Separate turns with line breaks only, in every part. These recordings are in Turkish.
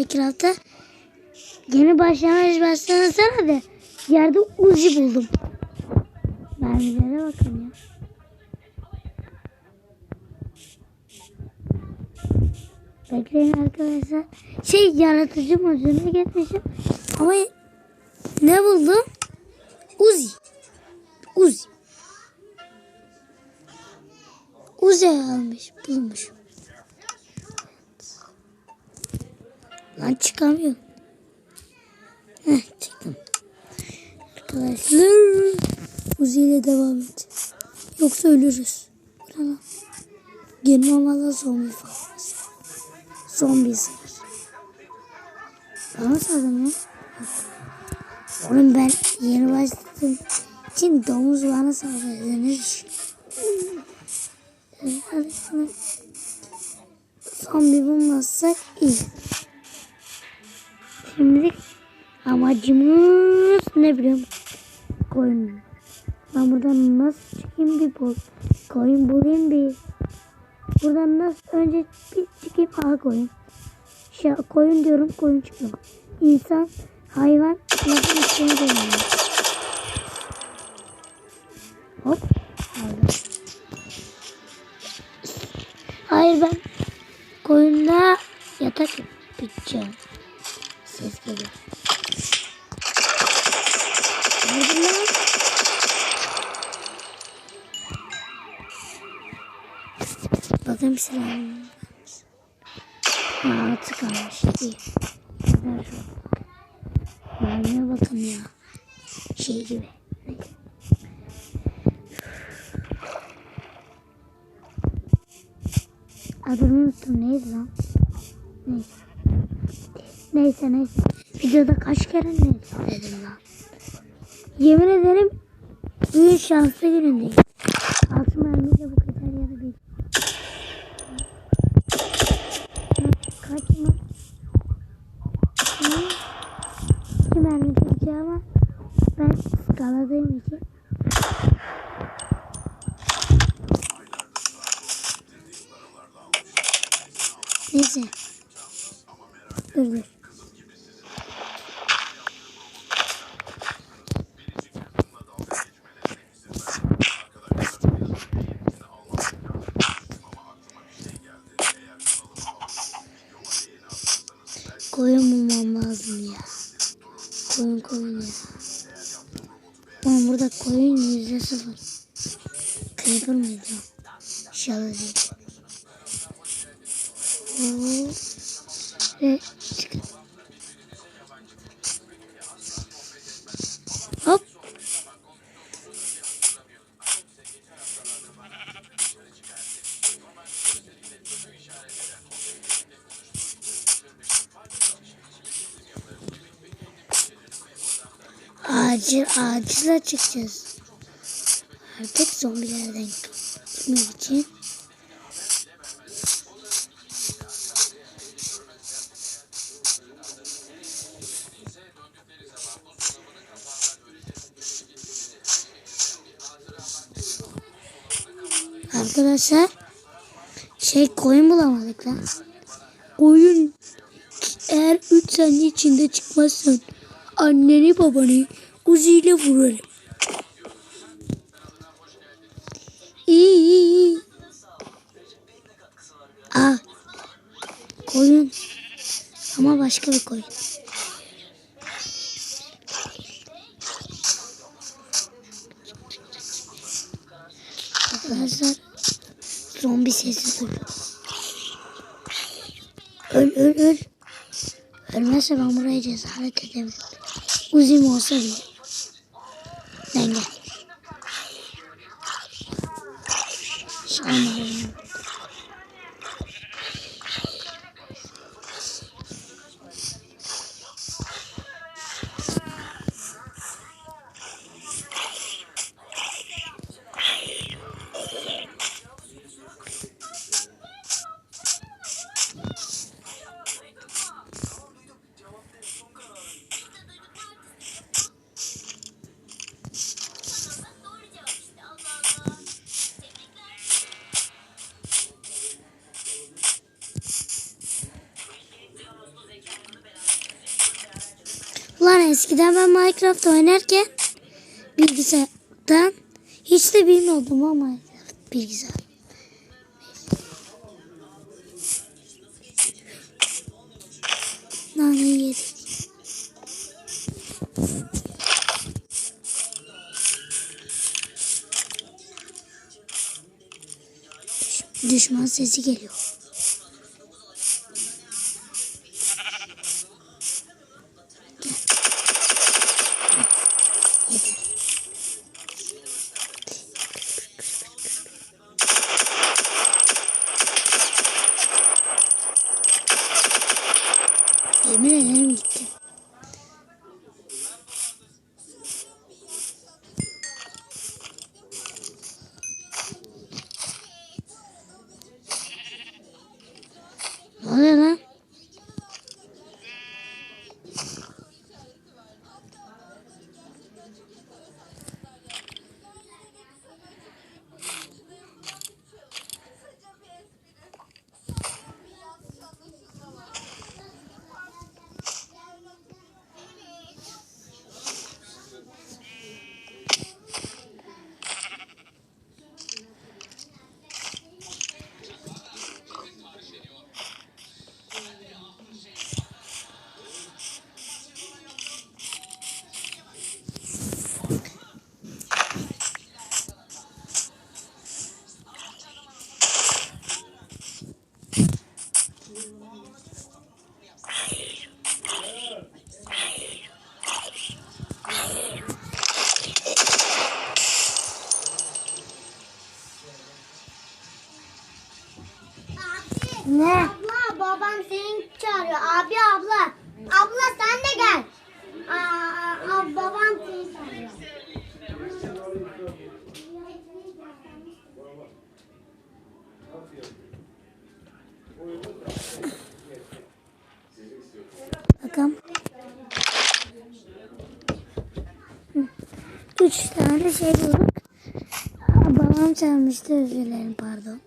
Minecraft'ta. Yeni başlangıç başlamasana da yerde Uzi buldum. Mermilere bakın ya. Bekleyin arkadaşlar. Şey yaratıcı moduna geçmişim. Ama ne buldum? Uzi. Uzi. Uzi almış. Bulmuş. Lan çıkamıyorum. Heh çıktım. Arkadaşlar. Uzi ile devam edeceğiz. Yoksa ölürüz. Bu ne lan? Gelin olmalı zombi forması. Zombi sınır. Bana sardım ya. Oğlum ben yeni başladığım için domuz bana saldırdı. Ne şunu. Zombi bulmazsak iyi. Şimdi amacımız ne biliyor musun? Koyun. Ben buradan nasıl çıkayım bir bul. Koyun bulayım bir. Buradan nasıl önce bir çıkayım aha koyun. Şey, koyun diyorum koyun çıkıyor. İnsan, hayvan lafın üstüne dönüyor. Hop. Aldım. Hayır ben koyunda yatak yapacağım. Ses geliyor. Nerede lan? Bakayım silahım. Aa, atı kalmış. İyi. Ver şu. Mermiye bakın ya. Şey gibi. Adını unuttum. Neydi lan? Neyse. Neyse neyse. Videoda kaç kere neyse dedim lan. Yemin ederim bugün şanslı günündeyim. Altı mermi de bu kadar ya da bir. Kaç mı? İki mermi gideceğim ama ben skaladığım için Neyse. Dur dur. Koyun bulmam lazım ya. Koyun koyun ya. Oğlum burada koyun yüzde sıfır. Creeper mıydı? İnşallah değil. Oo. Acil, acile çıkacağız. Artık zombilerden gitmek için. Arkadaşlar şey koyun bulamadık lan. Koyun eğer 3 saniye içinde çıkmazsan anneni babanı uziyle vurarım. İyi iyi iyi. Aa, koyun. Ama başka bir koyun. Arkadaşlar zombi sesi duyuyor. Öl öl öl. Ölmezse ben buraya cesaret edemem. Uzim olsa bile. Ben gel. Şamarım. Ulan eskiden ben Minecraft oynarken bilgisayardan hiç de bilmiyordum ama Minecraft bilgisayar. Nane yedik. Düş- Düşman sesi geliyor.
Abla babam seni çağırıyor. Abi abla. Abla sen de gel. Aa, aa, babam seni çağırıyor.
Hı. Üç tane şey bulduk. Babam çalmıştı özür dilerim pardon.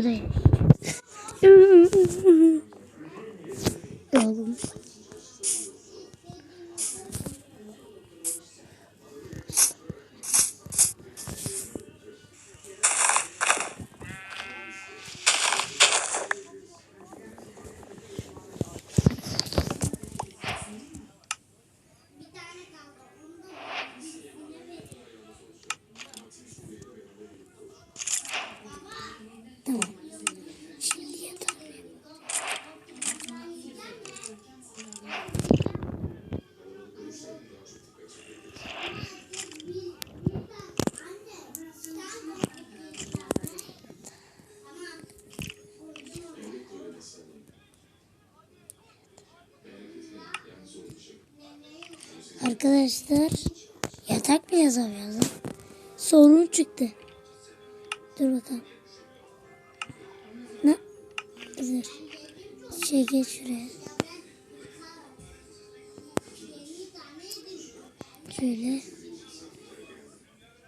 Buradayım. Oğlum. Arkadaşlar yatak mı yazamıyoruz? Sorun çıktı. Dur bakalım. Ne? Dur. Şey geç şuraya. Şöyle.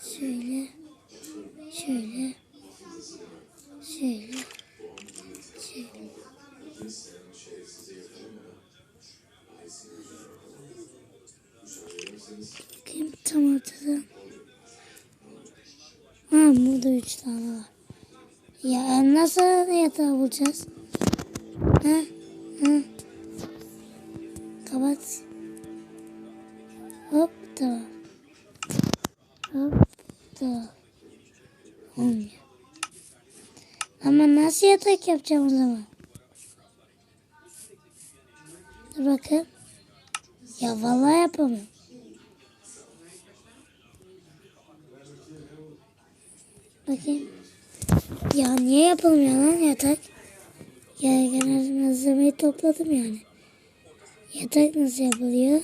Şöyle. Şöyle. Şöyle. Burada üç tane var. Ya e, nasıl yatağı bulacağız? Ha? Ha? Kapat. Hop tamam. Hop tamam. Olmuyor. Ama nasıl yatak yapacağım o zaman? Dur bakın. Ya vallahi yapamam. Ya niye yapılmıyor lan yatak? Ya genel malzemeyi topladım yani. Yatak nasıl yapılıyor?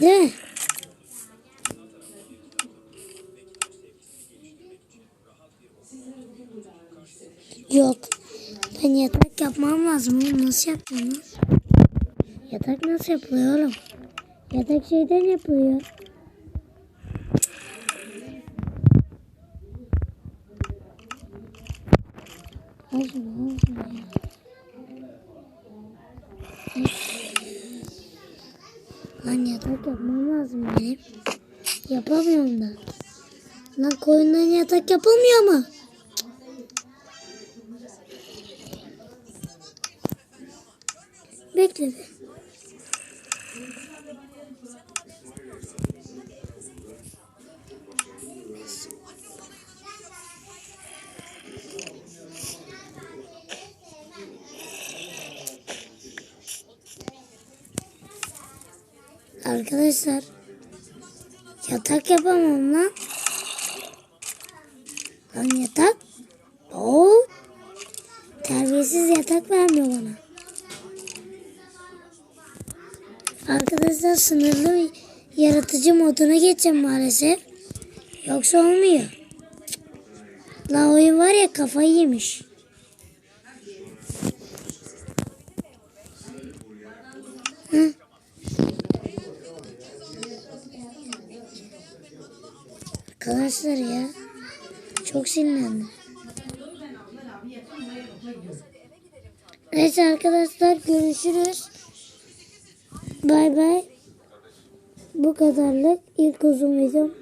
Değil mi? Yok. Ben yatak yapmam lazım. Nasıl yapacağım? Yatak nasıl yapılıyor oğlum? Yatak şeyden yapılıyor. Lan yatak yapmam lazım benim. Yapamıyorum da. Lan koyundan yatak yapılmıyor mu? Bekle bir. Arkadaşlar yatak yapamam lan. Lan yatak. Oo. Terbiyesiz yatak vermiyor bana. Arkadaşlar sınırlı yaratıcı moduna geçeceğim maalesef. Yoksa olmuyor. La oyun var ya kafayı yemiş. Arkadaşlar ya. Çok sinirlendim. Neyse arkadaşlar görüşürüz. Bay bay. Bu kadarlık ilk uzun videom.